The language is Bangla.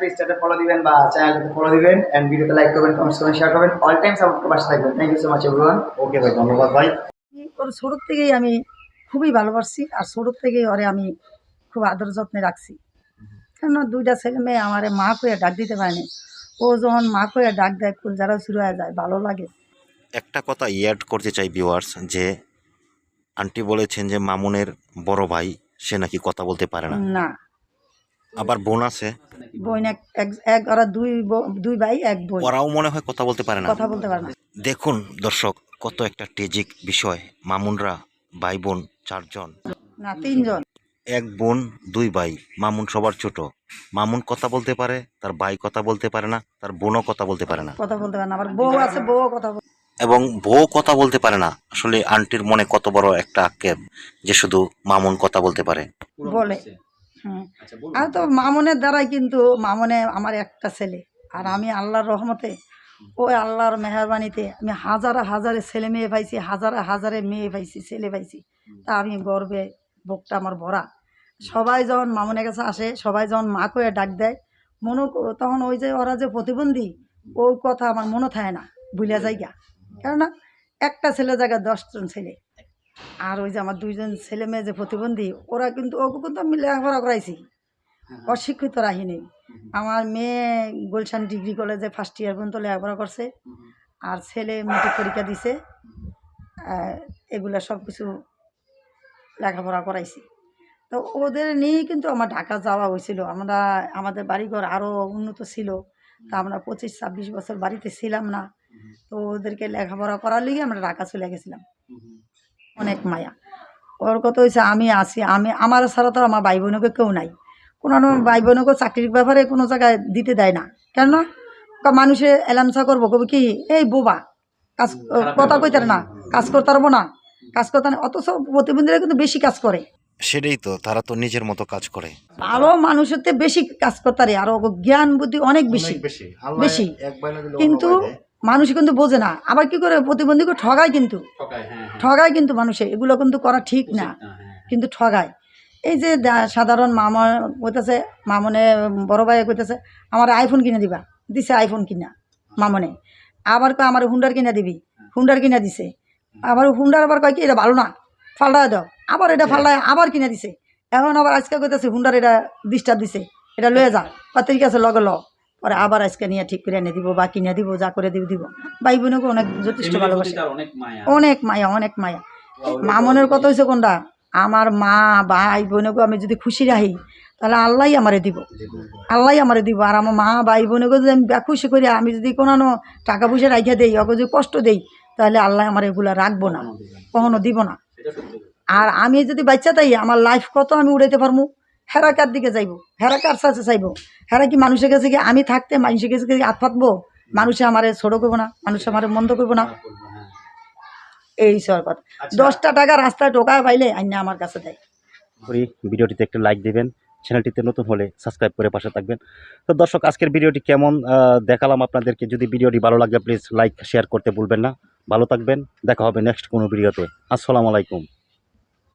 পেজটাতে ফলো দিবেন বা চ্যানেলটাতে ফলো দিবেন এন্ড ভিডিওতে লাইক করবেন কমেন্টস করবেন শেয়ার করবেন। অল টাইম সাপোর্ট করে পাশে থাকবেন। Thank you so much everyone okay ভাই ধন্যবাদ ভাই। ওর থেকেই আমি খুবই ভালোবাসি আর ছোটোর থেকেই ওরে আমি খুব আদর যত্নে রাখছি। কেননা দুইটা ছেলে মেয়ে আমার মা কয়ে ডাক দিতে পারেনি ও যখন মা কয়ে ডাক দেয় কুল যারা শুরু হয়ে যায় ভালো লাগে। একটা কথা ইয়াড করতে চাই ভিউয়ার্স যে আন্টি বলেছেন যে মামুনের বড় ভাই সে নাকি কথা বলতে পারে না। না। আবার বোন আছে? বোন এক এক- ওরা দুই দুই ভাই এক বোন। ওরাও মনে হয় কথা বলতে পারে না। কথা বলতে পারে না। দেখুন দর্শক কত একটা ট্রেজিক বিষয়। মামুনরা ভাই বোন চারজন। না তিনজন। এক বোন দুই ভাই। মামুন সবার ছোট। মামুন কথা বলতে পারে তার ভাই কথা বলতে পারে না তার বোনও কথা বলতে পারে না। কথা বলতে পারে না। আবার বউ আছে বউ কথা এবং বউ কথা বলতে পারে না। আসলে আন্টির মনে কত বড় একটা আক্ষেপ যে শুধু মামুন কথা বলতে পারে। বলে। আর তো মামনের দ্বারাই কিন্তু মামনে আমার একটা ছেলে। আর আমি আল্লাহর রহমতে ওই আল্লাহর মেহরবানিতে আমি হাজারে হাজারে ছেলে মেয়ে পাইছি হাজারে হাজারে মেয়ে পাইছি ছেলে পাইছি। তা আমি গর্বে বুকটা আমার ভরা। সবাই যখন মামনের কাছে আসে সবাই যখন মা করে ডাক দেয় মনে তখন ওই যে ওরা যে প্রতিবন্ধী ওই কথা আমার মনে থাকে না ভুলে যাই গা কেননা একটা ছেলে জায়গায় দশজন ছেলে। আর ওই যে আমার দুইজন ছেলে মেয়ে যে প্রতিবন্ধী ওরা কিন্তু ওকে কিন্তু আমি লেখাপড়া করাইছি। অশিক্ষিত রাখিনি। আমার মেয়ে গুলশান ডিগ্রি কলেজে ফার্স্ট ইয়ার পর্যন্ত লেখাপড়া করছে। আর ছেলে মেট্রিক পরীক্ষা দিছে। এগুলা সব কিছু লেখাপড়া করাইছি। তো ওদের নিয়েই কিন্তু আমার ঢাকা যাওয়া হয়েছিল। আমরা আমাদের বাড়িঘর আরও উন্নত ছিল। তা আমরা পঁচিশ ছাব্বিশ বছর বাড়িতে ছিলাম না। তো ওদেরকে লেখাপড়া করার লিগে আমরা ঢাকা চলে গেছিলাম। অনেক মায়া। ওর কথা হয়েছে আমি আছি আমি আমার ছাড়া তো আমার ভাই বোনকে কেউ নাই। কোনো না ভাই বোনকে চাকরির ব্যাপারে কোনো জায়গায় দিতে দেয় না। কেন কা- মানুষে এলামসা করব কবে কি? এই বোবা। কাজ কথা কইতার না। কাজ করতে পারব না। কাজ করতে না। অথচ প্রতিবন্ধীরা কিন্তু বেশি কাজ করে। সেটাই তো তারা তো নিজের মতো কাজ করে। আরও মানুষের বেশি কাজ করতে পারে আরও জ্ঞান বুদ্ধি অনেক বেশি। বেশি। বেশি। এক বাইনা দিলে কিন্তু। মানুষ কিন্তু বোঝে না। আবার কি করে? প্রতিবন্ধীকে ঠগায় কিন্তু। ঠকায় হ্যাঁ হ্যাঁ। ঠগায় কিন্তু মানুষে। এগুলো কিন্তু করা ঠিক না। হ্যাঁ। কিন্তু ঠগায়। এই যে সাধারণ মামা কইতেছে মামনে বড় ভাই কইতেছে আমার আইফোন কিনে দিবা। দিছে আইফোন কিনা মামনে। আবার কয় আমার হুন্ডার কিনা দিবি। হুন্ডার কিনা দিছে। আবার হুন্ডার আবার কয় কি এটা ভালো না। ফাল্টায় দাও। আবার এটা ফাল্টায় আবার কিনা দিছে। এখন আবার আজকে কইতেছে হুন্ডার এটা ডিস্টার্ব দিছে। এটা লয়ে যা। পাত্রিক আছে লগে ল পরে আবার আজকে নিয়ে ঠিক করে এনে দিব বা কিনে দিব যা করে দিব দিব। ভাই বোনকে অনেক যথেষ্ট ভালোবাসে। অনেক মায়া। অনেক মায়া মামনের কথা হয়েছে কোনটা? আমার মা ভাই বোনকে আমি যদি খুশি রাখি তাহলে আল্লাহ আমারে দিব। আল্লাহ আমারে দিব। আর আমার মা ভাই বোনকে যদি আমি খুশি করি আমি যদি কোনো টাকা পয়সা রাখিয়া দেই ওকে যদি কষ্ট দেই তাহলে আল্লাহ আমার এগুলা রাখব না। কখনো দিব না। আর আমি যদি বাচ্চা তাই আমার লাইফ কত আমি উড়াইতে পারব হেরা কার দিকে যাইবো? হেরা কার সাথে চাইব হেরা কি মানুষের কাছে কি আমি থাকতে মানুষের কাছে কি হাত পাতবো? মানুষে আমারে ছোটো করব না মানুষে আমারে মন্দ করব না। এই সব কথা। আচ্ছা। দশটা টাকা রাস্তায় টোকায় পাইলে আইনা আমার কাছে দেয়। করি ভিডিওটিতে একটা লাইক দেবেন চ্যানেলটিতে নতুন হলে সাবস্ক্রাইব করে পাশে থাকবেন। তো দর্শক আজকের ভিডিওটি কেমন? দেখালাম আপনাদেরকে। যদি ভিডিওটি ভালো লাগে প্লিজ লাইক শেয়ার করতে ভুলবেন না। ভালো থাকবেন। দেখা হবে নেক্সট কোনো ভিডিওতে। আসসালামু আলাইকুম।